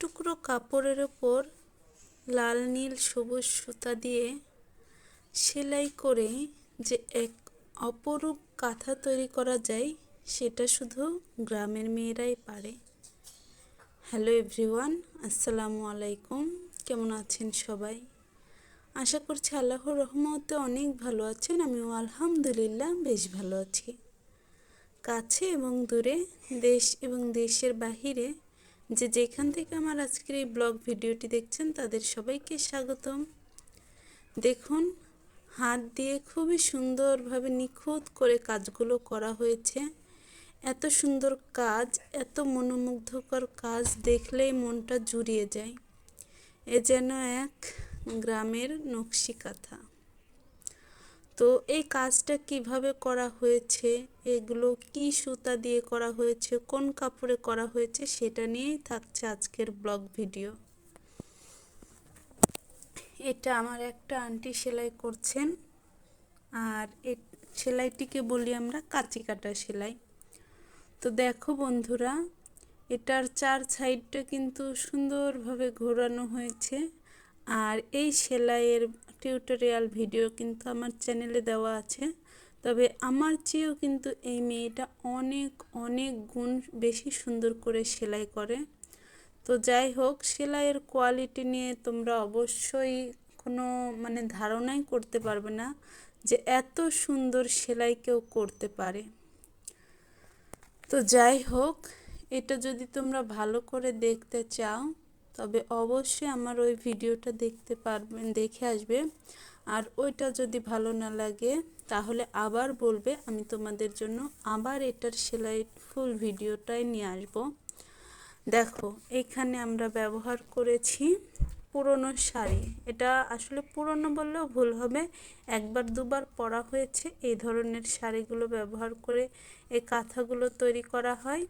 টুকরো কাপড়ের ওপর লাল, নীল, সবুজ সুতা দিয়ে সেলাই করে যে এক অপরূপ কাঁথা তৈরি করা যায়, সেটা শুধু গ্রামের মেয়েরাই পারে। হ্যালো এভরিওয়ান, আসসালামু আলাইকুম। কেমন আছেন সবাই? আশা করছি আল্লাহর রহমতে অনেক ভালো আছেন। আমিও আলহামদুলিল্লাহ বেশ ভালো আছি। কাছে এবং দূরে, দেশ এবং দেশের বাহিরে যে যেখান থেকে আমার আজকের এই ব্লগ ভিডিওটি দেখছেন, তাদের সবাইকে স্বাগতম। দেখুন, হাত দিয়ে খুবই সুন্দরভাবে নিখুঁত করে কাজগুলো করা হয়েছে। এত সুন্দর কাজ, এত মনোমুগ্ধকর কাজ দেখলেই মনটা জুড়িয়ে যায়। এ যেন এক গ্রামের নকশি কাঁথা। তো এই কাজটা কীভাবে করা হয়েছে? এগুলো কি সুতা দিয়ে করা হয়েছে? কোন কাপড়ে করা হয়েছে? সেটা নিয়েই থাকছে আজকের ব্লগ ভিডিও। এটা আমার একটা আন্টি সেলাই করছেন। আর এ সেলাইটিকে বলি আমরা কাঁচি কাটা সেলাই। তো দেখো বন্ধুরা, এটার চার সাইডটা কিন্তু সুন্দরভাবে ঘোরানো হয়েছে। আর এই সেলাইয়ের টিউটোরিয়াল ভিডিও কিন্তু আমার চ্যানেলে দেওয়া আছে। তবে আমার চেয়েও কিন্তু এই মেয়েটা অনেক অনেক গুণ বেশি সুন্দর করে সেলাই করে। তো যাই হোক, সেলাইয়ের কোয়ালিটি নিয়ে তোমরা অবশ্যই কোনো মানে ধারণাই করতে পারবে না যে এত সুন্দর সেলাই কেউ করতে পারে। তো যাই হোক, এটা যদি তোমরা ভালো করে দেখতে চাও তবে অবশ্যই আমার ওই ভিডিওটা দেখতে পারবেন, দেখে আসবে। আর ওইটা যদি ভালো না লাগে, তাহলে আবার বলবে, আমি তোমাদের জন্য আবার এটার সেলাই ফুল ভিডিওটাই নিয়ে আসব। দেখো, এখানে আমরা ব্যবহার করেছি পুরনো শাড়ি। এটা আসলে পুরনো বললেও ভুল হবে। একবার দুবার পরা হয়েছে, এই ধরনের শাড়িগুলো ব্যবহার করে এই কাঁথাগুলো তৈরি করা হয়।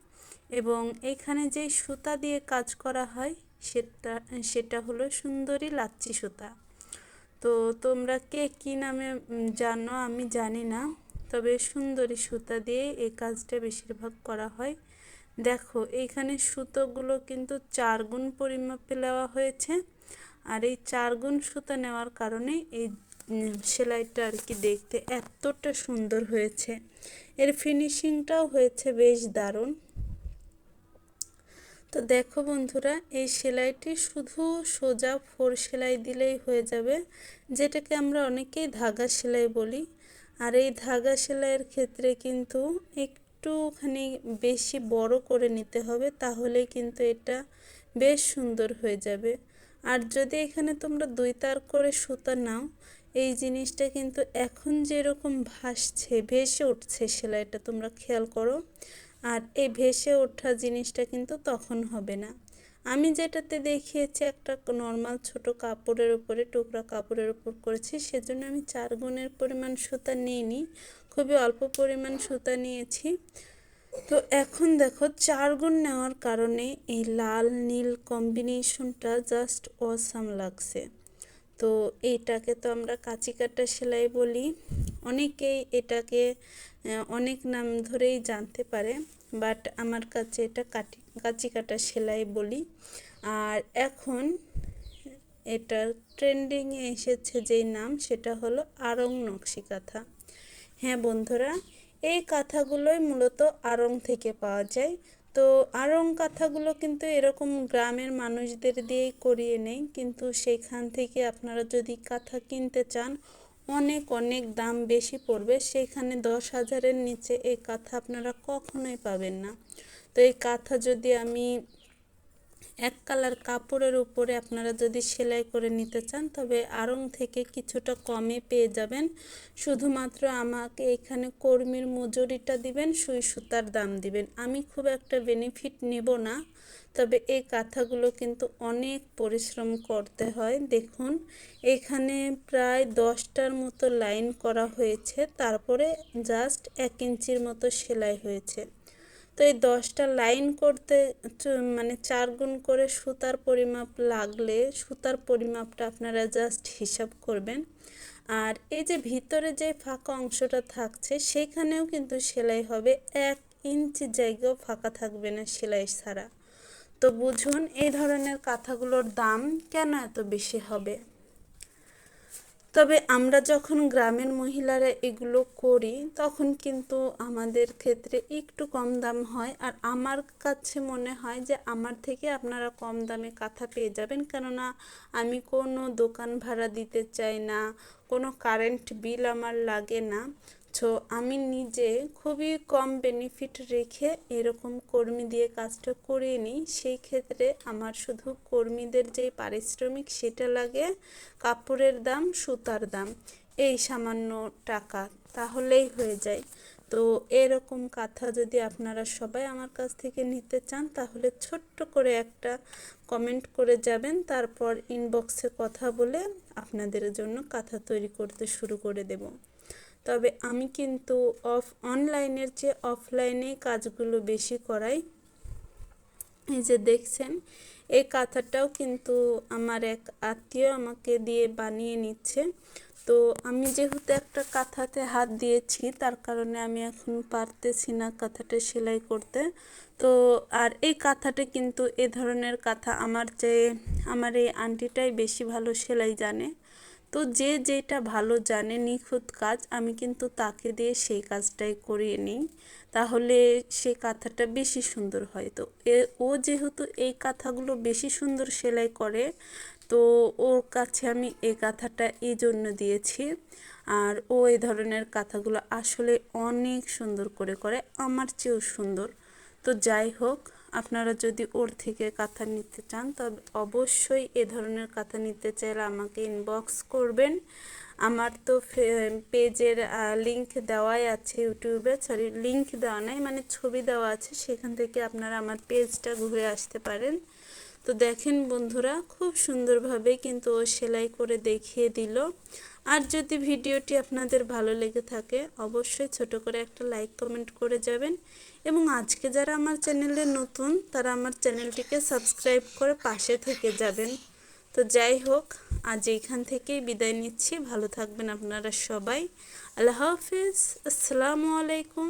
এবং এখানে যেই সুতা দিয়ে কাজ করা হয় সেটা সেটা হলো সুন্দরী লাচ্ছি সুতা। তো তোমরা কে কী নামে জানো আমি জানি না, তবে সুন্দরী সুতা দিয়ে এই কাজটা বেশিরভাগ করা হয়। দেখো, এইখানে সুতোগুলো কিন্তু চার গুণ পরিমাপে নেওয়া হয়েছে। আর এই চার গুণ সুতা নেওয়ার কারণে এই সেলাইটা আর কি দেখতে এতটা সুন্দর হয়েছে। এর ফিনিশিংটাও হয়েছে বেশ দারুণ। তো দেখো বন্ধুরা, এই সেলাইটি শুধু সোজা ফোর সেলাই দিলেই হয়ে যাবে, যেটাকে আমরা অনেকেই ধাগা সেলাই বলি। আর এই ধাগা সেলাইয়ের ক্ষেত্রে কিন্তু একটুখানি বেশি বড় করে নিতে হবে তাহলে কিন্তু এটা বেশ সুন্দর হয়ে যাবে। আর যদি এখানে তোমরা দুই তার করে সুতা নাও, এই জিনিসটা কিন্তু এখন যেরকম ভাসছে, ভেসে উঠছে সেলাইটা, তোমরা খেয়াল করো। আর এই ভেসে ওঠা জিনিসটা কিন্তু তখন হবে না। আমি যেটাতে দেখিয়েছি একটা নর্মাল ছোট কাপড়ের উপরে, টুকরা কাপড়ের উপর করেছি, সেজন্য আমি চার গুণের পরিমাণ সুতা নিইনি, খুবই অল্প পরিমাণ সুতা নিয়েছি। তো এখন দেখো, চার গুণ নেওয়ার কারণে এই লাল, নীল কম্বিনেশনটা জাস্ট অসাম লাগছে। তো এইটাকে তো আমরা কাঁচি কাটা সেলাই বলি। অনেকেই এটাকে অনেক নাম ধরেই জানতে পারে বাট আমার কাছে এটা কাটি, কাঁচি কাটা সেলাই বলি। আর এখন এটা ট্রেন্ডিংয়ে এসেছে যেই নাম, সেটা হলো আরং নকশি কাঁথা। হ্যাঁ বন্ধুরা, এই কাঁথাগুলোই মূলত আরং থেকে পাওয়া যায়। তো আরং কাঁথাগুলো কিন্তু এরকম গ্রামের মানুষদের দিয়েই করিয়ে নেই, কিন্তু সেইখান থেকে আপনারা যদি কাঁথা কিনতে চান অনেক অনেক দাম বেশি পড়বে। সেইখানে দশ হাজারের নিচে এই কাঁথা আপনারা কখনোই পাবেন না। তো এই কাঁথা যদি আমি এক কালার কাপড়ের উপরে আপনারা যদি সেলাই করে নিতে চান, তবে আড়ং থেকে কিছুটা কমে পেয়ে যাবেন। শুধুমাত্র আমাকে এখানে কর্মীর মজুরিটা দিবেন, সুই সুতার দাম দিবেন। আমি খুব একটা বেনিফিট নেব না, তবে এই কাঁথাগুলো কিন্তু অনেক পরিশ্রম করতে হয়। দেখুন, এখানে প্রায় দশটার মতো লাইন করা হয়েছে, তারপরে জাস্ট এক ইঞ্চির মতো সেলাই হয়েছে। তো এই দশটা লাইন করতে মানে চার গুণ করে সুতার পরিমাপ লাগলে সুতার পরিমাপটা আপনারা জাস্ট হিসাব করবেন। আর এই যে ভিতরে যে ফাঁকা অংশটা থাকছে, সেখানেও কিন্তু সেলাই হবে। এক ইঞ্চি জায়গাও ফাঁকা থাকবে না সেলাই ছাড়া। তো বুঝুন, এই ধরনের কাঁথাগুলোর দাম কেন এত বেশি হবে? তবে আমরা যখন গ্রামের মহিলারা এগুলো করি, তখন কিন্তু আমাদের ক্ষেত্রে একটু কম দাম হয়। আর আমার কাছে মনে হয় যে আমার থেকে আপনারা কম দামে কাঁথা পেয়ে যাবেন। কেননা আমি কোনো দোকান ভাড়া দিতে চাই না, কোনো কারেন্ট বিল আমার লাগে না। সো আমি নিজে খুবই কম বেনিফিট রেখে এরকম কর্মী দিয়ে কাজটা করিয়ে নিই। সেই ক্ষেত্রে আমার শুধু কর্মীদের যে পারিশ্রমিক সেটা লাগে কাপড়ের দাম, সুতার দাম, এই সামান্য টাকা, তাহলেই হয়ে যায়। তো এরকম কাঁথা যদি আপনারা সবাই আমার কাছ থেকে নিতে চান, তাহলে ছোট্ট করে একটা কমেন্ট করে যাবেন, তারপর ইনবক্সে কথা বলে আপনাদের জন্য কাঁথা তৈরি করতে শুরু করে দেব। তবে আমি কিন্তু অফ অনলাইনের চেয়ে অফলাইনে কাজগুলো বেশি করাই। এই যে দেখছেন, এই কাঁথাটাও কিন্তু আমার এক আত্মীয় আমাকে দিয়ে বানিয়ে নিচ্ছে। তো আমি যেহেতু একটা কাঁথাতে হাত দিয়েছি, তার কারণে আমি এখন পারতেছি না কাঁথাটা সেলাই করতে। তো আর এই কাঁথাটা কিন্তু এ ধরনের কাঁথা আমার চেয়ে, আমার এই আন্টিটাই বেশি ভালো সেলাই জানে। তো যে যেটা ভালো জানে নিখুঁত কাজ, আমি কিন্তু তাকে দিয়ে সেই কাজটাই করিয়ে নিই। তাহলে সেই কাঁথাটা বেশি সুন্দর হয়। তো এ, ও যেহেতু এই কাঁথাগুলো বেশি সুন্দর সেলাই করে, তো ওর কাছে আমি এই কাঁথাটা এই জন্য দিয়েছি। আর ও এই ধরনের কাঁথাগুলো আসলে অনেক সুন্দর করে করে, আমার চেয়েও সুন্দর। তো যাই হোক আপনারা যদি ওর থেকে কাঁথা নিতে চান, তবে অবশ্যই এ ধরনের কাঁথা নিতে চাইলে আমাকে ইনবক্স করবেন। আমার তো পেজের লিংক দেওয়াই আছে ইউটিউবে সরি লিংক দেওয়া নাই মানে ছবি দেওয়া আছে, সেখান থেকে আপনারা আমার পেজটা ঘুরে আসতে পারেন। তো দেখেন বন্ধুরা, খুব সুন্দরভাবে কিন্তু ও সেলাই করে দেখিয়ে দিল। আর যদি ভিডিওটি আপনাদের ভালো লেগে থাকে, অবশ্যই ছোট করে একটা লাইক কমেন্ট করে যাবেন। এবং আজকে যারা আমার চ্যানেলে নতুন, তারা আমার চ্যানেলটিকে সাবস্ক্রাইব করে পাশে থেকে যাবেন। তো যাই হোক, আজ এইখান থেকেই বিদায় নিচ্ছি। ভালো থাকবেন আপনারা সবাই। আল্লাহ হাফিজ। আসসালামু আলাইকুম।